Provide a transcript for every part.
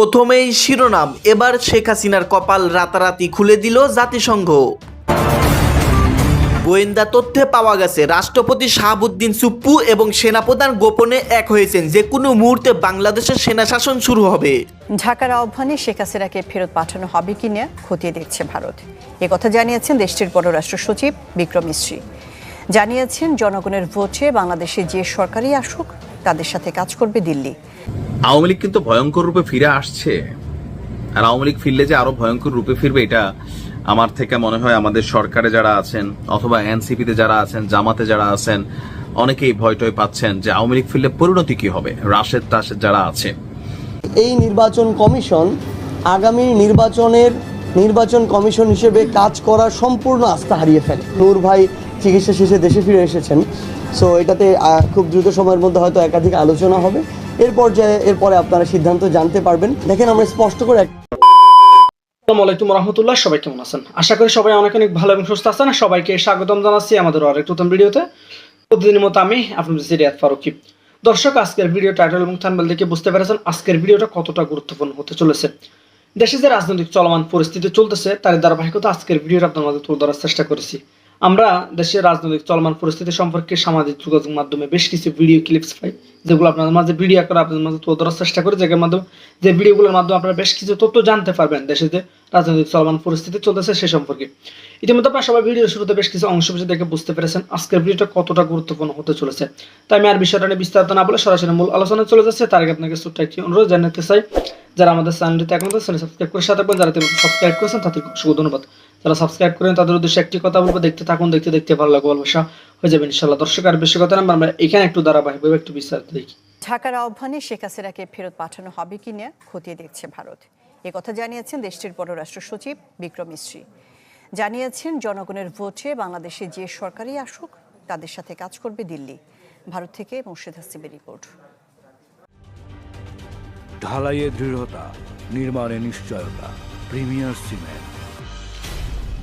প্রথমেই শিরোনাম, এবার শেখ হাসিনার কপাল রাতারাতি খুলে দিল জাতিসংঘ। গোয়েন্দা তথ্যে পাওয়া গেছে, রাষ্ট্রপতি শাহাবুদ্দিন সুপ্পু এবং সেনাপ্রধান গোপনে এক হয়েছেন যে কোনো মুহূর্তে বাংলাদেশের সেনা শাসন শুরু হবে। ঢাকার আহ্বানে শেখ হাসিনাকে ফেরত পাঠানো হবে কি না, খতিয়ে দেখছে ভারত। এ কথা জানিয়েছেন দেশটির পররাষ্ট্র সচিব বিক্রম মিশ্রি জানিয়েছেন জনগণের ভোটে বাংলাদেশে যে সরকারই আসুক তাদের সাথে কাজ করবে দিল্লি। আওয়ামী লীগ কিন্তু ভয়ঙ্কর রূপে ফিরে আসছে। আর আওয়ামী লীগ ফিরলে যে আরও ভয়ঙ্কর রূপে ফিরবে এটা আমার থেকে মনে হয় আমাদের সরকারে যারা আছেন অথবা এনসিপিতে যারা আছেন জামাতে যারা আছেন অনেকেই ভয় টয় পাচ্ছেন যে আওয়ামী লীগ ফিরলে পরিণতি কি হবে রাশেদ টাশেদ যারা আছে। এই নির্বাচন কমিশন আগামী নির্বাচনের নির্বাচন কমিশন হিসেবে কাজ করার সম্পূর্ণ আস্থা হারিয়ে ফেলে। নূর ভাই চিকিৎসা শেষে দেশে ফিরে এসেছেন। সো এটাতে খুব দ্রুত সময়ের মধ্যে হয়তো একাধিক আলোচনা হবে। এর পর্যায়ে এরপরে আপনারা সিদ্ধান্ত জানতে পারবেন। দেখেন, আমরা স্পষ্ট করে রহমতুল্লাহ, সবাই কেমন আছেন? আশা করি সবাই অনেক অনেক ভালো এবং সুস্থ আছেন। সবাইকে স্বাগতম জানাচ্ছি আমাদের আরেক নতুন ভিডিওতে। প্রতিদিনের মতো আমি আপনাদের সিরিয়াত ফারুকি। দর্শক, আজকের ভিডিও টাইটেল এবং থানবেল দেখে বুঝতে পেরেছেন আজকের ভিডিওটা কতটা গুরুত্বপূর্ণ হতে চলেছে। দেশে যে রাজনৈতিক চলমান পরিস্থিতি চলতেছে, তার ধারাবাহিকতা আজকের ভিডিওটা আপনার মাঝে তুলে ধরার চেষ্টা করেছি। আমরা দেশের রাজনৈতিক চলমান পরিস্থিতি সম্পর্কে সামাজিক যোগাযোগ মাধ্যমে বেশ কিছু ভিডিও ক্লিপস পাই। যেগুলো আপনাদের মাঝে ভিডিও করে আপনাদের মাঝে তুলে ধরার চেষ্টা করি যেগুলোর মাধ্যমে যে ভিডিওগুলোর মাধ্যমে আপনারা বেশ কিছু তথ্য জানতে পারবেন দেশে যে রাজনৈতিক চলমান পরিস্থিতি চলতেছে সে সম্পর্কে। ইতিমধ্যে আপনারা সবাই ভিডিও শুরুতে বেশ কিছু অংশ বিশেষ দেখে বুঝতে পেরেছেন আজকের ভিডিওটা কতটা গুরুত্বপূর্ণ হতে চলেছে। তাই আমি আর বিষয়টা নিয়ে বিস্তারিত না বলে সরাসরি মূল আলোচনায় চলে যাচ্ছে। তার আগে আপনাকে ছোট্ট একটি অনুরোধ জানাতে চাই, যারা আমাদের চ্যানেলটিতে এখন চ্যানেল সাবস্ক্রাইব করে সাথে যারা সাবস্ক্রাইব করেছেন, তাদেরকে অসংখ্য ধন্যবাদ। যারা সাবস্ক্রাইব করেন, তাদের উদ্দেশ্যে একটি কথা বলব, দেখতে থাকুন, দেখতে দেখতে ভালো লাগবে, ভালোবাসা। হয়ে যাবে ইনশাল্লাহ দর্শক আর বেশি কথা না আমরা এখানে একটু ধারাবাহিকভাবে একটু বিস্তারিত দেখি। ঢাকার আহ্বানে শেখ হাসিনাকে ফেরত পাঠানো হবে কিনা খতিয়ে দেখছে ভারত। কথা জানিয়েছেন দেশটির পররাষ্ট্র সচিব বিক্রম মিশ্রি জানিয়েছেন জনগণের ভোটে বাংলাদেশে যে সরকারই আসুক তাদের সাথে কাজ করবে দিল্লি। ভারত থেকে মুর্শিদ হাসিবের রিপোর্ট। ঢালাইয়ে দৃঢ়তা নির্মাণে নিশ্চয়তা প্রিমিয়ার সিমেন্ট।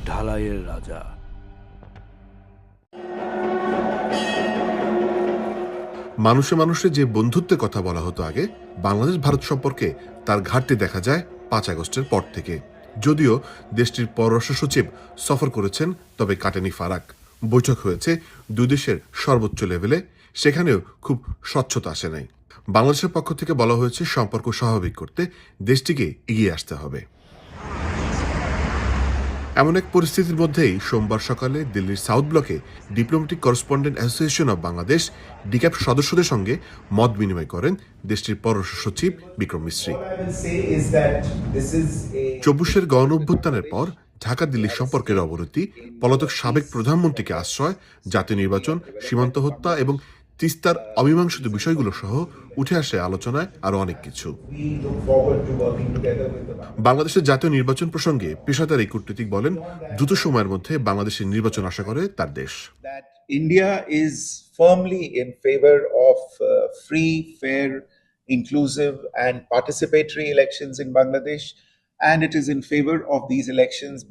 ঢালাইয়ের রাজা। মানুষে মানুষে যে বন্ধুত্বের কথা বলা হতো আগে, বাংলাদেশ ভারত সম্পর্কে তার ঘাটতি দেখা যায় পাঁচ আগস্টের পর থেকে। যদিও দেশটির পররাষ্ট্র সচিব সফর করেছেন, তবে কাটেনি ফারাক। বৈঠক হয়েছে দুই দেশের সর্বোচ্চ লেভেলে, সেখানেও খুব স্বচ্ছতা আসে নাই। বাংলাদেশের পক্ষ থেকে বলা হয়েছে, সম্পর্ক স্বাভাবিক করতে দেশটিকে এগিয়ে আসতে হবে। এমন এক পরিস্থিতির মধ্যেই সোমবার সকালে দিল্লির south block diplomatic correspondents association of Bangladesh ডিক্যাপ সদস্যদের সঙ্গে মত বিনিময় করেন দেশটির পররাষ্ট্র সচিব বিক্রম মিশ্রী চব্বিশের গণ অভ্যুত্থানের পর ঢাকা দিল্লি সম্পর্কের অবনতি পলাতক সাবেক প্রধানমন্ত্রীকে আশ্রয় জাতীয় নির্বাচন সীমান্ত হত্যা এবং তিস্তার অমীমাংসিত বিষয়গুলো সহ উঠে আসে আলোচনায় আরও অনেক কিছু। বাংলাদেশের জাতীয় নির্বাচন প্রসঙ্গে পেশাদার এই কূটনীতিক বলেন, দ্রুত সময়ের মধ্যে বাংলাদেশের নির্বাচন আশা করে তার দেশ। India is firmly in favour of free fair inclusive and participatory elections in Bangladesh and it is in favour of these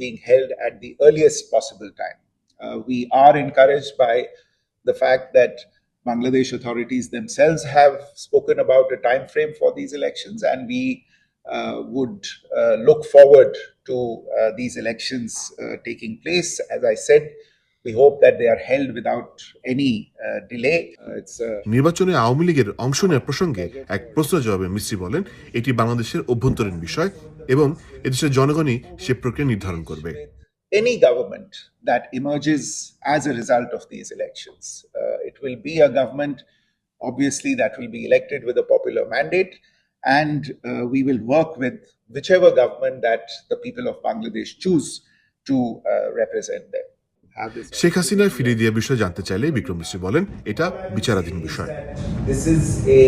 being held at the earliest possible time we are encouraged by the fact that Bangladesh authorities themselves have spoken about a time frame for these elections, and we uh, would uh, look forward to uh, these elections uh, taking place. As I said, we hope that they are held without any uh, delay. Uh, it's uh, নির্বাচনে আওয়ামী লীগের অংশ নেওয়ার প্রসঙ্গে এক প্রশ্ন জবাবে মিস্ত্রি বলেন এটি বাংলাদেশের অভ্যন্তরীণ বিষয় এবং এদেশের জনগণই সে প্রক্রিয়া নির্ধারণ করবে any government that emerges as a result of these elections. Uh, it will be a government, obviously, that will be elected with a popular mandate, and uh, we will work with whichever government that the people of Bangladesh choose to uh, represent them. Have this- Sheikh হাসিনার ফিরিয়ে দেওয়ার বিষয়ে জানতে চাইলে বিক্রম মিশ্রী বলেন এটা বিচারাধীন বিষয় This is a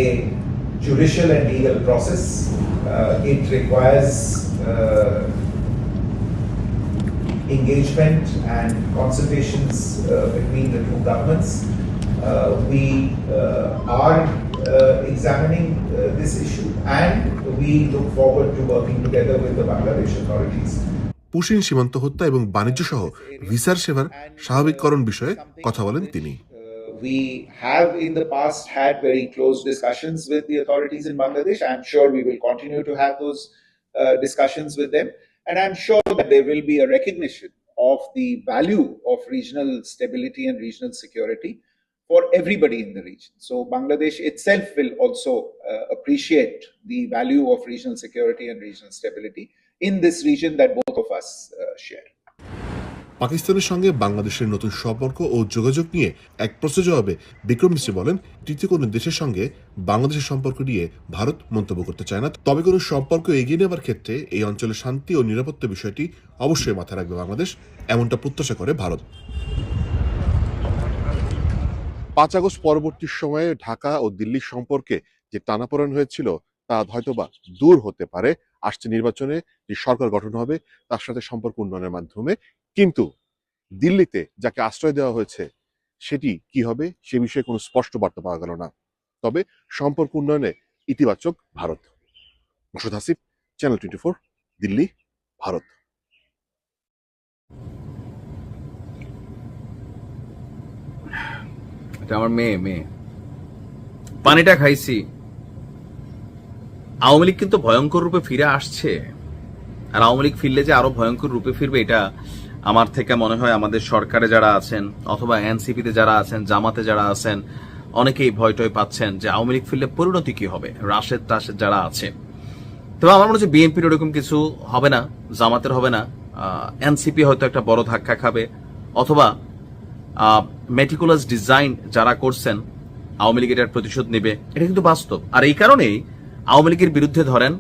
judicial and legal process. Uh, it requires uh, engagement and consultations uh, between the two governments. Uh, we uh, are uh, examining uh, this issue and we look forward to working together with the Bangladesh authorities. Push in সীমান্ত হত্যা এবং বাণিজ্য সহ ভিসার সেবার স্বাভাবিককরণ বিষয়ে কথা বলেন তিনি Uh, we have in the past had very close discussions with the authorities in Bangladesh. I'm sure we will continue to have those uh, discussions with them. And I'm sure that there will be a recognition of the value of regional stability and regional security for everybody in the region. So Bangladesh itself will also uh, appreciate the value of regional security and regional stability in this region that both of us uh, share. পাকিস্তানের সঙ্গে বাংলাদেশের নতুন সম্পর্ক ও যোগাযোগ নিয়ে এক প্রশ্ন জবাবে বিক্রম মিশ্র বলেন, তৃতীয় কোনো দেশের সঙ্গে বাংলাদেশের সম্পর্ক নিয়ে ভারত মন্তব্য করতে চায় না। তবে কোনো সম্পর্ক এগিয়ে নেবার ক্ষেত্রে এই অঞ্চলের শান্তি ও নিরাপত্তা বিষয়টি অবশ্যই মাথায় রাখবে বাংলাদেশ, এমনটা প্রত্যাশা করে ভারত। পাঁচ আগস্ট পরবর্তী সময়ে ঢাকা ও দিল্লির সম্পর্কে যে টানাপোড়েন হয়েছিল, তা হয়তোবা দূর হতে পারে। আসছে নির্বাচনে যে সরকার গঠন হবে, তার সাথে সম্পর্ক উন্নয়নের মাধ্যমে কিন্তু দিল্লিতে যাকে আশ্রয় দেওয়া হয়েছে, সেটি কি হবে? সে বিষয়ে কোনো স্পষ্ট বার্তা পাওয়া গেল না। তবে সম্পর্ক উন্নয়নে ইতিবাচক Bharat. Masud Hasif channel twenty four Delhi, Bharat. এটা আমার মেয়ে মেয়ে। পানিটা খাইছি। আওয়ামী লীগ কিন্তু ভয়ঙ্কর রূপে ফিরে আসছে। আর আওয়ামী লীগ ফিরলে যে আরও ভয়ঙ্কর রূপে ফিরবে, এটা আমার থেকে মনে হয় আমাদের সরকারে যারা আছেন, অথবা এনসিপিতে যারা আছেন, জামাতে যারা আছেন, অনেকেই ভয় টয় পাচ্ছেন যে আওয়ামী লীগ ফিরলে পরিণতি কি হবে, রাশেদ টাশেদ যারা আছে। তবে আমার মনে হচ্ছে বিএনপির ওরকম কিছু হবে না, জামাতের হবে না। এনসিপি হয়তো একটা বড় ধাক্কা খাবে, অথবা মেটিকুলাস ডিজাইন যারা করছেন, আওয়ামী লীগ এটার প্রতিশোধ নেবে, এটা কিন্তু বাস্তব। আর এই কারণেই আওয়ামী লীগের বিরুদ্ধে ধরেন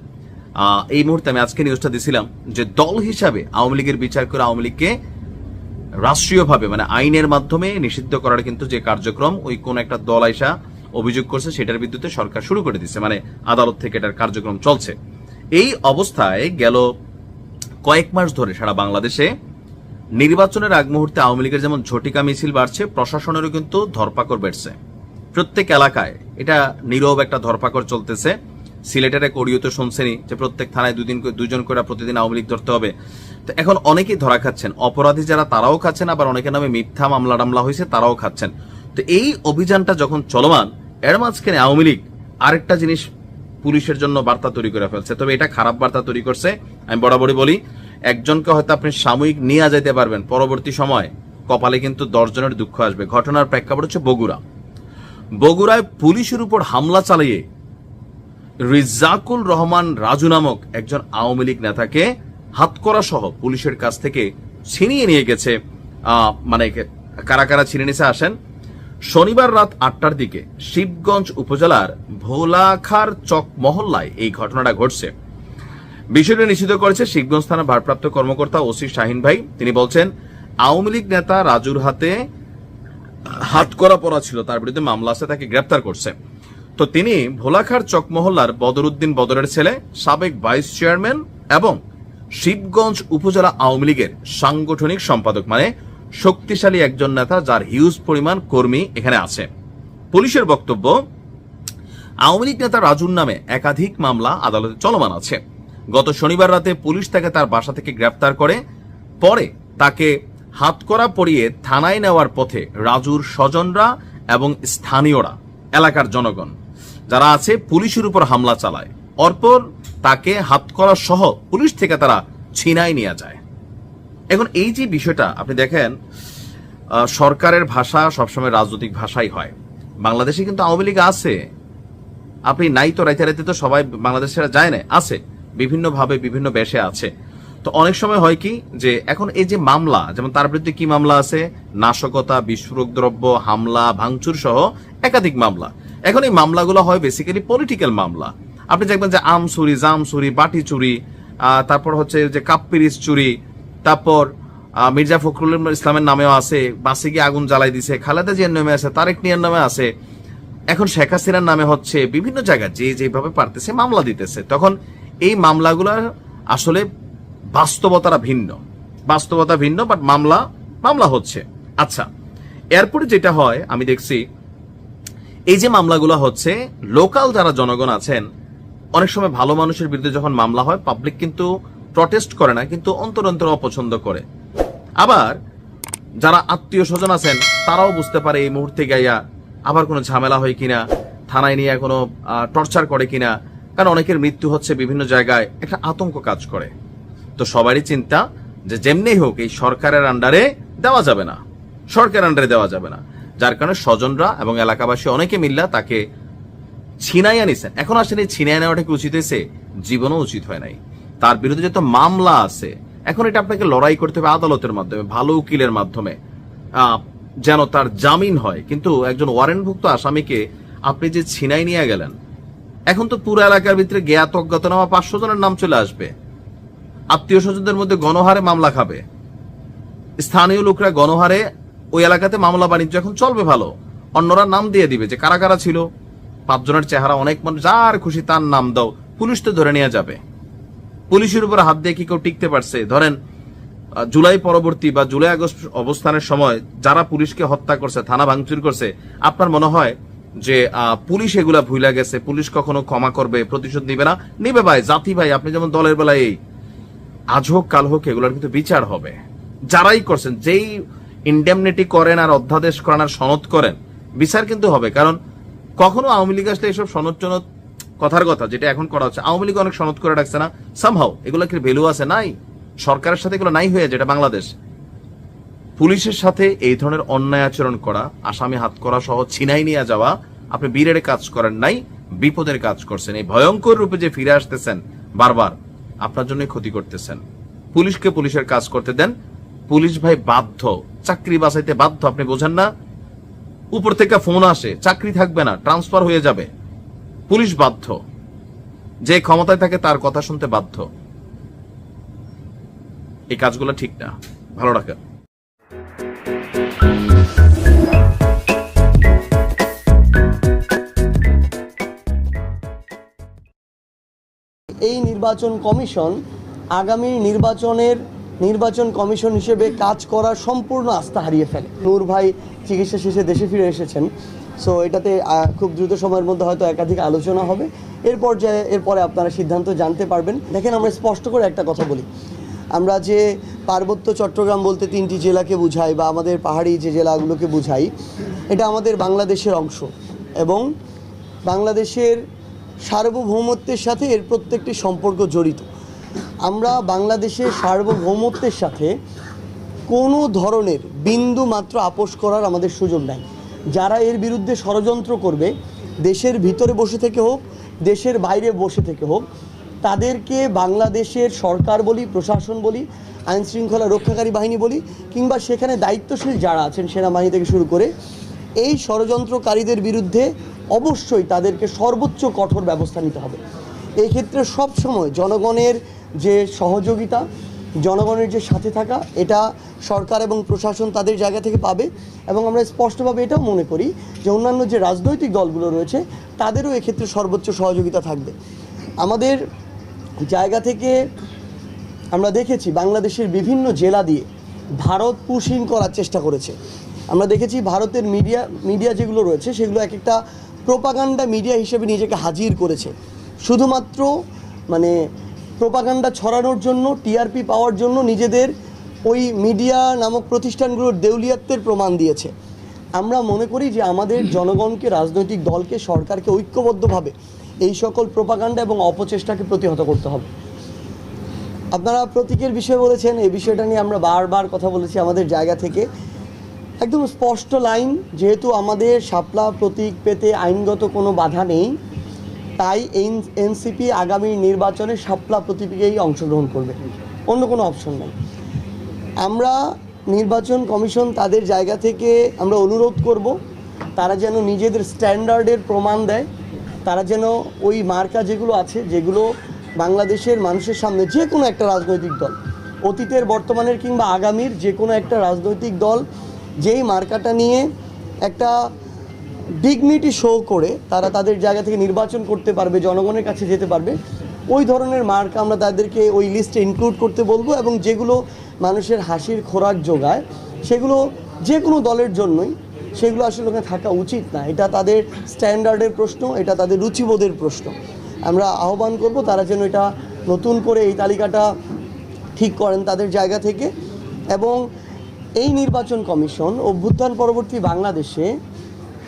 এই মুহূর্তে আমি আজকে নিউজটা দিছিলাম যে দল হিসাবে আওয়ামী লীগের বিচার করে আওয়ামী লীগকে রাষ্ট্রীয়ভাবে মানে আইনের মাধ্যমে নিষিদ্ধ করার কিন্তু যে কার্যক্রম, ওই কোন একটা দল আইসা অভিযোগ করছে, সেটার বিদ্যুতে সরকার শুরু করে দিচ্ছে মানে আদালত থেকে এটার কার্যক্রম চলছে। এই অবস্থায় গেল কয়েক মাস ধরে সারা বাংলাদেশে নির্বাচনের আগ মুহূর্তে আওয়ামী লীগের যেমন ঝটিকা মিছিল বাড়ছে, প্রশাসনেরও কিন্তু ধরপাকড় বেড়ছে। প্রত্যেক এলাকায় এটা নীরব একটা ধরপাকড় চলতেছে। সিলেটের এক অডিওতে শুনছেনি যে প্রত্যেক থানায় দুদিন দুজন করে প্রতিদিন আওয়ামী লীগ ধরতে হবে। তো এখন অনেকেই ধরা খাচ্ছেন। অপরাধী যারা তারাও খাচ্ছেন, আবার অনেকের নামে মিথ্যা মামলা টামলা হয়েছে, তারাও খাচ্ছেন। তো এই অভিযানটা যখন চলমান, এর মাঝখানে আওয়ামী লীগ আরেকটা জিনিস পুলিশের জন্য বার্তা তৈরি করে ফেলছে। তবে এটা খারাপ বার্তা তৈরি করছে। আমি বরাবরই বলি, একজনকে হয়তো আপনি সাময়িক নিয়ে যেতে পারবেন। পরবর্তী সময় কপালে কিন্তু দশজনের দুঃখ আসবে। ঘটনার প্রেক্ষাপট হচ্ছে বগুড়া। বগুড়ায় পুলিশের উপর হামলা চালিয়ে রিজাকুল রহমান রাজু নামক একজন আওয়ামী লীগ নেতাকে হাতকড়া সহ পুলিশের কাছ থেকে ছিনিয়ে নিয়ে গেছে মানে কারা কারা ছিনিয়ে নিছে আসেন। শনিবার রাত আটটার দিকে শিবগঞ্জ উপজেলার ভোলাখার চক মহল্লায় এই ঘটনাটা ঘটছে। বিষয়টি নিশ্চিত করেছে শিবগঞ্জ থানার ভারপ্রাপ্ত কর্মকর্তা ওসি শাহিন ভাই। তিনি বলছেন, আওয়ামী লীগ নেতা রাজুর হাতে হাত করা পড়া ছিল, তার বিরুদ্ধে মামলা আছে, তাকে গ্রেপ্তার করছে। তো তিনি ভোলাখার চকমহল্লার বদরুদ্দিন বদরের ছেলে, সাবেক ভাইস চেয়ারম্যান এবং শিবগঞ্জ উপজেলা আওয়ামী লীগের সাংগঠনিক সম্পাদক মানে শক্তিশালী একজন নেতা যার হিউজ পরিমাণ কর্মী এখানে আছে। পুলিশের বক্তব্য, আওয়ামী লীগ নেতা রাজুর নামে একাধিক মামলা আদালতে চলমান আছে। গত শনিবার রাতে পুলিশ তাকে তার বাসা থেকে গ্রেপ্তার করে, পরে তাকে হাতকড়া পরিয়ে থানায় নেওয়ার পথে রাজুর স্বজনরা এবং স্থানীয়রা, এলাকার জনগণ যারা আছে, পুলিশের উপর হামলা চালায়। অর্পর তাকে হাতকড়া সহ পুলিশ থেকে তারা ছিনাই নিয়ে যায়। এখন এই যে বিষয়টা, আপনি দেখেন সরকারের ভাষা সবসময় রাজনৈতিক ভাষাই হয়। বাংলাদেশে কিন্তু আওয়ামী লীগ আছে। আপনি নাই তো রাইতে রাইতে তো সবাই বাংলাদেশের যায় না, আছে। বিভিন্ন ভাবে বিভিন্ন বেশে আছে। তো অনেক সময় হয় কি যে, এখন এই যে মামলা, যেমন তার বিরুদ্ধে কি মামলা আছে? নাশকতা, বিস্ফোরক দ্রব্য, হামলা, ভাঙচুর সহ একাধিক মামলা। এখন এই মামলাগুলো হয় বেসিক্যালি পলিটিক্যাল মামলা। আপনি দেখবেন যে আম চুরি জাম চুরি বাটি চুরি তারপর হচ্ছে যে কাপ চুরি তারপর মির্জা ফখরুল ইসলামের নামেও আছে, বাসে গিয়ে আগুন জ্বালাই দিছে, খালেদা জিয়ার নামে আছে, তারেক নিয়ার নামে আছে। এখন শেখ হাসিনার নামে হচ্ছে বিভিন্ন জায়গায় যে যেভাবে পারতেছে মামলা দিতেছে। তখন এই মামলাগুলো আসলে বাস্তবতারা ভিন্ন। বাস্তবতা ভিন্ন বাট মামলা মামলা হচ্ছে। আচ্ছা এরপরে যেটা হয়, আমি দেখছি এই যে মামলাগুলো হচ্ছে, লোকাল যারা জনগণ আছেন, অনেক সময় ভালো মানুষের বিরুদ্ধে যখন মামলা হয় পাবলিক কিন্তু প্রটেস্ট করে না, কিন্তু অন্তর অন্তর অপছন্দ করে। আবার যারা আত্মীয় স্বজন আছেন, তারাও বুঝতে পারে এই মুহূর্তে গাইয়া আবার কোনো ঝামেলা হয় কিনা, থানায় নিয়ে কোনো টর্চার করে কিনা। কারণ অনেকের মৃত্যু হচ্ছে বিভিন্ন জায়গায় একটা আতঙ্ক কাজ করে। তো সবারই চিন্তা যে যেমনি হোক, এই সরকারের আন্ডারে দেওয়া যাবে না। সরকারের আন্ডারে দেওয়া যাবে না। যার কারণে স্বজনরা এবং এলাকাবাসী অনেকে মিল্লা তাকে ছিনাইয়া নিছেন। এখন আসলে ছিনাইয়া নেওয়াটা কি উচিত হয়েছে? জীবনও উচিত হয় নাই। তার বিরুদ্ধে যত মামলা আছে, এখন এটা আপনাকে লড়াই করতে হবে আদালতের মাধ্যমে, ভালো উকিলের মাধ্যমে যেন তার জামিন হয়। কিন্তু একজন ওয়ারেন্টভুক্ত আসামিকে আপনি যে ছিনাই নিয়ে গেলেন, এখন তো পুরো এলাকার ভিতরে জ্ঞাত অজ্ঞাতনামা পাঁচশো জনের নাম চলে আসবে। আত্মীয় স্বজনদের মধ্যে গণহারে মামলা খাবে। স্থানীয় লোকরা গণহারে ওই এলাকাতে মামলা বাণিজ্য এখন চলবে ভালো। অন্যরা নাম দিয়ে দিবে যে কারা কারা ছিল। পাঁচজনের চেহারা অনেক মানুষ, যার খুশি তার নাম দাও, পুলিশ তো ধরে নিয়ে যাবে। পুলিশের উপর হাত দিয়ে কি কেউ টিকতে পারছে? ধরেন জুলাই পরবর্তী বা জুলাই আগস্ট অবস্থানের সময় যারা পুলিশকে হত্যা করছে, থানা ভাঙচুর করছে, আপনার মনে হয় যে পুলিশ এগুলা ভুলা গেছে? পুলিশ কখনো ক্ষমা করবে, প্রতিশোধ নিবে না? নিবে ভাই, জাতি ভাই, আপনি যেমন দলের বেলায় এই আজ হোক, কাল হোক, এগুলোর কিন্তু বিচার হবে। যারাই করছেন, যেই ইন্ডেমনিটি করেন আর অধ্যাদেশ করেন আর সনদ করেন। বিচার কিন্তু হবে, কারণ কখনো আওয়ামী লীগ আসলে এসব সনদ টনদ কথার কথা যেটা এখন করা হচ্ছে। আওয়ামী লীগ অনেক সনদ করে রাখছে না। সামহাও এগুলো কি ভ্যালু আছে? নাই। সরকারের সাথে এগুলো নাই হয়ে যেটা বাংলাদেশ। পুলিশের সাথে এই ধরনের অন্যায় আচরণ করা, আসামি হাত করা সহ ছিনাই নিয়ে যাওয়া, আপনি বীরের কাজ করেন নাই, বিপদের কাজ করছেন। এই ভয়ঙ্কর রূপে যে ফিরে আসতেছেন বারবার, আপনার জন্য ক্ষতি করতেছেন। পুলিশকে পুলিশের কাজ করতে দেন পুলিশ ভাই বাধ্য। চাকরি বাঁচাইতে বাধ্য, আপনি বোঝেন না? উপর থেকে ফোন আসে, চাকরি থাকবে না ট্রান্সফার হয়ে যাবে। পুলিশ বাধ্য। যে ক্ষমতায় থাকে তার কথা শুনতে বাধ্য। এই কাজগুলো ঠিক না। ভালো রাখেন এই নির্বাচন কমিশন আগামী নির্বাচনের নির্বাচন কমিশন হিসেবে কাজ করার সম্পূর্ণ আস্থা হারিয়ে ফেলে। নূর ভাই চিকিৎসা শেষে দেশে ফিরে এসেছেন। সো এটাতে খুব দ্রুত সময়ের মধ্যে হয়তো একাধিক আলোচনা হবে। এর পর্যায়ে এরপরে আপনারা সিদ্ধান্ত জানতে পারবেন। দেখেন, আমরা স্পষ্ট করে একটা কথা বলি। আমরা যে পার্বত্য চট্টগ্রাম বলতে তিনটি জেলাকে বুঝাই বা আমাদের পাহাড়ি যে জেলাগুলোকে বুঝাই, এটা আমাদের বাংলাদেশের অংশ। এবং বাংলাদেশের সার্বভৌমত্বের সাথে এর প্রত্যেকটি সম্পর্ক জড়িত। আমরা বাংলাদেশের সার্বভৌমত্বের সাথে কোনো ধরনের বিন্দু মাত্র আপোষ করার আমাদের সুযোগ নাই। যারা এর বিরুদ্ধে ষড়যন্ত্র করবে, দেশের ভিতরে বসে থেকে হোক, দেশের বাইরে বসে থেকে হোক, তাদেরকে বাংলাদেশের সরকার বলি, প্রশাসন বলি আইন শৃঙ্খলা রক্ষাকারী বাহিনী বলি, কিংবা সেখানে দায়িত্বশীল যারা আছেন সেনাবাহিনী থেকে শুরু করে, এই ষড়যন্ত্রকারীদের বিরুদ্ধে অবশ্যই তাদেরকে সর্বোচ্চ কঠোর ব্যবস্থা নিতে হবে। এক্ষেত্রে সবসময় জনগণের যে সহযোগিতা, জনগণের যে সাথে থাকা, এটা সরকার এবং প্রশাসন তাদের জায়গা থেকে পাবে এবং আমরা স্পষ্টভাবে এটাও মনে করি যে অন্যান্য যে রাজনৈতিক দলগুলো রয়েছে, তাদেরও এক্ষেত্রে সর্বোচ্চ সহযোগিতা থাকবে। আমাদের জায়গা থেকে আমরা দেখেছি বাংলাদেশের বিভিন্ন জেলা দিয়ে ভারত পুশিং করার চেষ্টা করেছে। আমরা দেখেছি ভারতের মিডিয়া মিডিয়া যেগুলো রয়েছে, সেগুলো এক একটা প্রোপাগান্ডা মিডিয়া হিসেবে নিজেকে হাজির করেছে। শুধুমাত্র মানে প্রোপাগান্ডা ছড়ানোর জন্য টিআরপি পাওয়ার জন্য নিজেদের ওই মিডিয়া নামক প্রতিষ্ঠানগুলোর দেউলিয়াত্বের প্রমাণ দিয়েছে। আমরা মনে করি যে আমাদের জনগণকে, রাজনৈতিক দলকে, সরকারকে ঐক্যবদ্ধভাবে এই সকল প্রোপাগান্ডা এবং অপচেষ্টাকে প্রতিহত করতে হবে। আপনারা প্রতীকের বিষয়ে বলেছেন, এই বিষয়টা নিয়ে আমরা বারবার কথা বলেছি আমাদের জায়গা থেকে। একদম স্পষ্ট লাইন, যেহেতু আমাদের শাপলা প্রতীক পেতে আইনগত কোনো বাধা নেই তাই এনসিপি আগামী নির্বাচনে শাপলা প্রতীকেই অংশগ্রহণ করবে। অন্য কোনো অপশন নেই। আমরা নির্বাচন কমিশন তাদের জায়গা থেকে আমরা অনুরোধ করব, তারা যেন নিজেদের স্ট্যান্ডার্ডের প্রমাণ দেয়, তারা যেন ওই মার্কা যেগুলো আছে, যেগুলো বাংলাদেশের মানুষের সামনে যে কোনো একটা রাজনৈতিক দল, অতীতের, বর্তমানের কিংবা আগামীর যে কোনো একটা রাজনৈতিক দল, যেই মার্কাটা নিয়ে একটা ডিগনিটি শো করে তারা তাদের জায়গা থেকে নির্বাচন করতে পারবে, জনগণের কাছে যেতে পারবে, ওই ধরনের মার্ক আমরা তাদেরকে ওই লিস্টে ইনক্লুড করতে বলব এবং যেগুলো মানুষের হাসির খোরাক যোগায়, সেগুলো যে কোনো দলের জন্যই, সেগুলো আসলে ওখানে থাকা উচিত না। এটা তাদের স্ট্যান্ডার্ডের প্রশ্ন, এটা তাদের রুচিবোধের প্রশ্ন। আমরা আহ্বান করব তারা যেন এটা নতুন করে এই তালিকাটা ঠিক করেন তাদের জায়গা থেকে এবং এই নির্বাচন কমিশন অভ্যুত্থান পরবর্তী বাংলাদেশে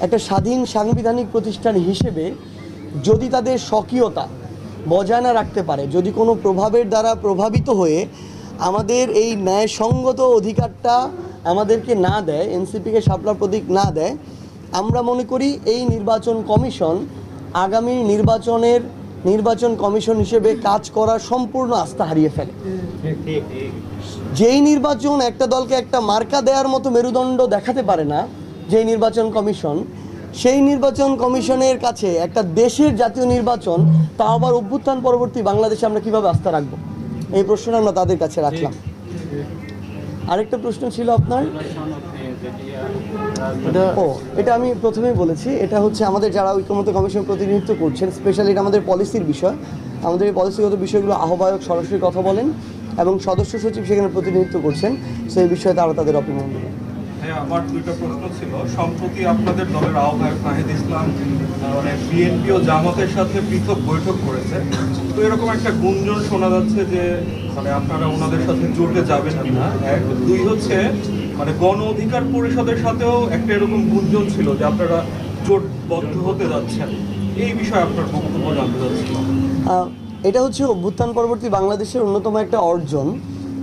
একটা স্বাধীন সাংবিধানিক প্রতিষ্ঠান হিসেবে যদি তাদের স্বকীয়তা বজায় না রাখতে পারে, যদি কোনো প্রভাবের দ্বারা প্রভাবিত হয়ে আমাদের এই ন্যায়সঙ্গত অধিকারটা আমাদেরকে না দেয়, এনসিপিকে শাপলা প্রতীক না দেয়, আমরা মনে করি এই নির্বাচন কমিশন আগামী নির্বাচনের নির্বাচন কমিশন হিসেবে কাজ করার সম্পূর্ণ আস্থা হারিয়ে ফেলে। যেই নির্বাচন একটা দলকে একটা মার্কা দেওয়ার মতো মেরুদণ্ড দেখাতে পারে না যেই নির্বাচন কমিশন, সেই নির্বাচন কমিশনের কাছে একটা দেশের জাতীয় নির্বাচন, তা আবার অভ্যুত্থান পরবর্তী বাংলাদেশে আমরা কীভাবে আস্থা রাখব? এই প্রশ্নটা আমরা তাদের কাছে রাখলাম। আরেকটা প্রশ্ন ছিল আপনার? ও, এটা আমি প্রথমেই বলেছি, এটা হচ্ছে আমাদের যারা ঐক্যমত কমিশন প্রতিনিধিত্ব করছেন স্পেশালি এটা আমাদের পলিসির বিষয়। আমাদের এই পলিসিগত বিষয়গুলো আহ্বায়ক সরাসরি কথা বলেন এবং সদস্য সচিব সেখানে প্রতিনিধিত্ব করছেন, সেই বিষয়ে তারা তাদের অপিনিয়ন দেবেন। আমার দুইটা প্রশ্ন ছিল। সম্প্রতি আপনাদের দলের আহ্বায়ক নাহিদ ইসলাম মানে বিএনপি ও জামাতের সাথে পৃথক বৈঠক করেছে। তো এরকম একটা গুঞ্জন শোনা যাচ্ছে যে মানে আপনারা ওনাদের সাথে জোটে যাবেন কিনা। এক, দুই হচ্ছে মানে গণ অধিকার পরিষদের সাথেও একটা এরকম গুঞ্জন ছিল যে আপনারা জোটবদ্ধ হতে যাচ্ছেন। এই বিষয়ে আপনার বক্তব্য জানতে চাচ্ছিলাম। এটা হচ্ছে অভ্যুত্থান পরবর্তী বাংলাদেশের অন্যতম একটা অর্জন।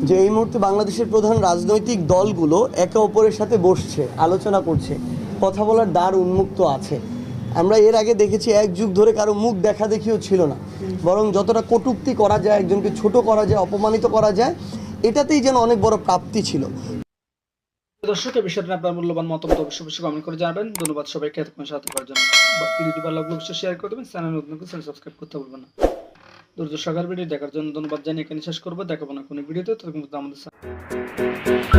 যে এই মুহূর্তে বাংলাদেশের প্রধান রাজনৈতিক দলগুলো একে অপরের সাথে বসছে, আলোচনা করছে, কথা বলার দ্বার উন্মুক্ত আছে। আমরা এর আগে দেখেছি এক যুগ ধরে কারও মুখ দেখা দেখিও ছিল না। বরং যতটা কটুক্তি করা যায়, একজনকে ছোট করা যায়, অপমানিত করা যায়, এটাতেই যেন অনেক বড় প্রাপ্তি ছিল। দর্শক এই বিষয়টা আপনার মূল্যবান মতামত অবশ্যই অবশ্যই কমেন্ট করে জানাবেন। ধন্যবাদ সবাইকে এতক্ষণ সাথে করার জন্য। ভিডিওটি ভালো লাগলে অবশ্যই শেয়ার করে দেবেন। চ্যানেল নতুন করে সাবস্ক্রাইব করতে ভুলবেন না। দ্রুত সকাল ভিডিও দেখার জন্য ধন্যবাদ জানিয়ে এখানে শেষ করব। দেখাবো না কোনো ভিডিওতে তখন আমাদের